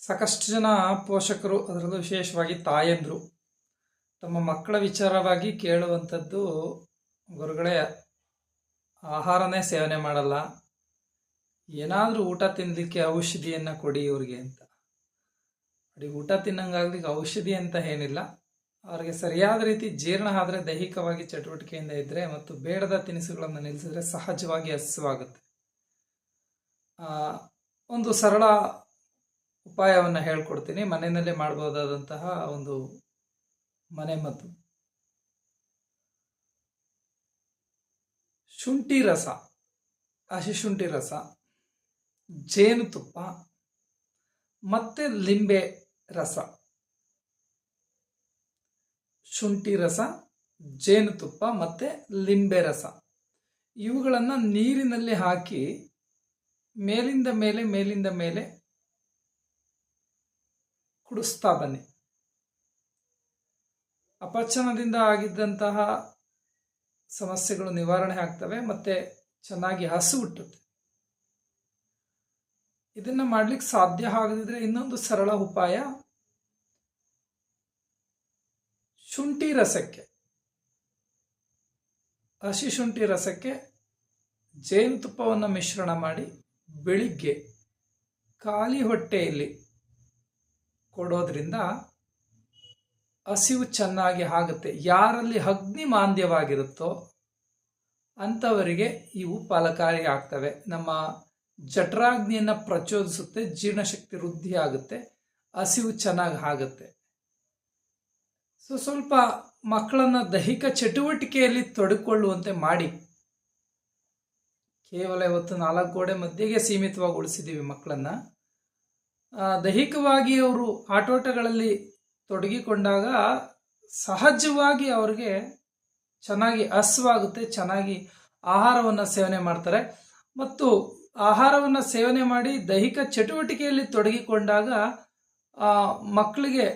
ಸಾಕಷ್ಟು ಜನ ಪೋಷಕರು ಅದರಲ್ಲೂ ವಿಶೇಷವಾಗಿ ತಾಯಂದರು. ತಮ್ಮ ಮಕ್ಕಳ ವಿಚಾರವಾಗಿ ಕೇಳುವಂಥದ್ದು ಗುರುಗಳೇ, ಆಹಾರನೇ ಸೇವನೆ ಮಾಡಲ್ಲ. ಏನಾದರೂ ಊಟ ತಿನ್ನಲಿಕ್ಕೆ ಔಷಧಿಯನ್ನು ಕೊಡಿ ಇವ್ರಿಗೆ ಅಂತ. ನೋಡಿ ಊಟ ತಿನ್ನಂಗಾಗ್ಲಿಕ್ಕೆ ಔಷಧಿ ಅಂತ ಏನಿಲ್ಲ. ಅವ್ರಿಗೆ ಸರಿಯಾದ ರೀತಿ ಜೀರ್ಣ ಆದರೆ ದೈಹಿಕವಾಗಿ ಚಟುವಟಿಕೆಯಿಂದ ಇದ್ದರೆ ಮತ್ತು ಬೇಡದ ತಿನಿಸುಗಳನ್ನು ನಿಲ್ಲಿಸಿದ್ರೆ ಸಹಜವಾಗಿ ಹಸುವಾಗುತ್ತೆ. ಒಂದು ಸರಳ ಉಪಾಯವನ್ನು ಹೇಳ್ಕೊಡ್ತೀನಿ. ಮನೆಯಲ್ಲೇ ಮಾಡಬಹುದಾದಂತಹ ಒಂದು ಮನೆ ಮದ್ದು ಶುಂಠಿ ರಸ, ಹಸಿ ಶುಂಠಿ ರಸ, ಜೇನುತುಪ್ಪ ಮತ್ತೆ ಲಿಂಬೆ ರಸ. ಶುಂಠಿ ರಸ, ಜೇನುತುಪ್ಪ ಮತ್ತೆ ಲಿಂಬೆ ರಸ. ಇವುಗಳನ್ನು ನೀರಿನಲ್ಲಿ ಹಾಕಿ ಮೇಲಿಂದ ಮೇಲೆ ಮೇಲಿಂದ ಮೇಲೆ ಕುಡಿಸ್ತಾ ಬನ್ನಿ. ಅಪಚನದಿಂದ ಆಗಿದ್ದಂತಹ ಸಮಸ್ಯೆಗಳು ನಿವಾರಣೆ ಆಗ್ತವೆ ಮತ್ತೆ ಚೆನ್ನಾಗಿ ಹಸು ಹುಟ್ಟುತ್ತೆ. ಇದನ್ನ ಮಾಡ್ಲಿಕ್ಕೆ ಸಾಧ್ಯ ಆಗದಿದ್ರೆ ಇನ್ನೊಂದು ಸರಳ ಉಪಾಯ ಶುಂಠಿ ರಸಕ್ಕೆ. ಹಸಿ ಶುಂಠಿ ರಸಕ್ಕೆ ಜೇನುತುಪ್ಪವನ್ನು ಮಿಶ್ರಣ ಮಾಡಿ ಬೆಳಿಗ್ಗೆ ಖಾಲಿ ಹೊಟ್ಟೆಯಲ್ಲಿ ಕೊಡೋದ್ರಿಂದ ಹಸಿವು ಚೆನ್ನಾಗಿ ಆಗುತ್ತೆ. ಯಾರಲ್ಲಿ ಅಗ್ನಿ ಮಾಂದ್ಯವಾಗಿರುತ್ತೋ ಅಂಥವರಿಗೆ ಇವು ಫಲಕಾರಿ ಆಗ್ತವೆ. ನಮ್ಮ ಜಠರಾಗ್ನಿಯನ್ನು ಪ್ರಚೋದಿಸುತ್ತೆ, ಜೀರ್ಣಶಕ್ತಿ ವೃದ್ಧಿ ಆಗುತ್ತೆ, ಹಸಿವು ಚೆನ್ನಾಗಿ ಆಗುತ್ತೆ. ಸೊ ಸ್ವಲ್ಪ ಮಕ್ಕಳನ್ನು ದೈಹಿಕ ಚಟುವಟಿಕೆಯಲ್ಲಿ ತೊಡಕೊಳ್ಳುವಂತೆ ಮಾಡಿ. ಕೇವಲ ಇವತ್ತು ನಾಲ್ಕು ಗೋಡೆ ಮಧ್ಯೆಗೆ ಸೀಮಿತವಾಗಿ ಉಳಿಸಿದ್ದೀವಿ ಮಕ್ಕಳನ್ನು ದೈಹಿಕವಾಗಿ ಅವರು ಆಟೋಟಗಳಲ್ಲಿ ತೊಡಗಿಕೊಂಡಾಗ ಸಹಜವಾಗಿ ಅವ್ರಿಗೆ ಚೆನ್ನಾಗಿ ಹಸ್ವಾಗುತ್ತೆ, ಚೆನ್ನಾಗಿ ಆಹಾರವನ್ನು ಸೇವನೆ ಮಾಡ್ತಾರೆ. ಮತ್ತು ಆಹಾರವನ್ನು ಸೇವನೆ ಮಾಡಿ ದೈಹಿಕ ಚಟುವಟಿಕೆಯಲ್ಲಿ ತೊಡಗಿಕೊಂಡಾಗ ಮಕ್ಕಳಿಗೆ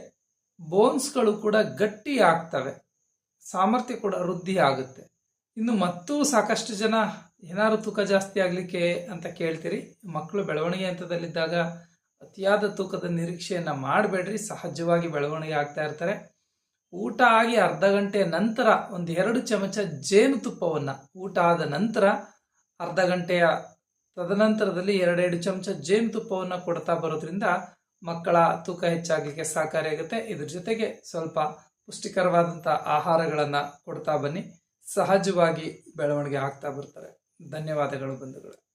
ಬೋನ್ಸ್ಗಳು ಕೂಡ ಗಟ್ಟಿ ಆಗ್ತವೆ. ಸಾಮರ್ಥ್ಯ ಕೂಡ ವೃದ್ಧಿ ಆಗುತ್ತೆ. ಇನ್ನು ಮತ್ತೂ ಸಾಕಷ್ಟು ಜನ ಏನಾದ್ರು ತೂಕ ಜಾಸ್ತಿ ಆಗಲಿಕ್ಕೆ ಅಂತ ಕೇಳ್ತೀರಿ. ಮಕ್ಕಳು ಬೆಳವಣಿಗೆ ಹಂತದಲ್ಲಿದ್ದಾಗ ಅತಿಯಾದ ತೂಕದ ನಿರೀಕ್ಷೆಯನ್ನು ಮಾಡಬೇಡ್ರಿ. ಸಹಜವಾಗಿ ಬೆಳವಣಿಗೆ ಆಗ್ತಾ ಇರ್ತಾರೆ. ಊಟ ಆಗಿ ಅರ್ಧ ಗಂಟೆ ನಂತರ ಒಂದು ಎರಡು ಚಮಚ ಜೇನುತುಪ್ಪವನ್ನು ಊಟ ಆದ ನಂತರ ಅರ್ಧ ಗಂಟೆಯ ತದನಂತರದಲ್ಲಿ ಎರಡೆರಡು ಚಮಚ ಜೇನುತುಪ್ಪವನ್ನು ಕೊಡ್ತಾ ಬರೋದ್ರಿಂದ ಮಕ್ಕಳ ತೂಕ ಹೆಚ್ಚಾಗಲಿಕ್ಕೆ ಸಹಕಾರಿಯಾಗುತ್ತೆ. ಇದ್ರ ಜೊತೆಗೆ ಸ್ವಲ್ಪ ಪುಷ್ಟಿಕರವಾದಂಥ ಆಹಾರಗಳನ್ನು ಕೊಡ್ತಾ ಬನ್ನಿ. ಸಹಜವಾಗಿ ಬೆಳವಣಿಗೆ ಆಗ್ತಾ ಬರ್ತಾರೆ. ಧನ್ಯವಾದಗಳು ಬಂಧುಗಳು.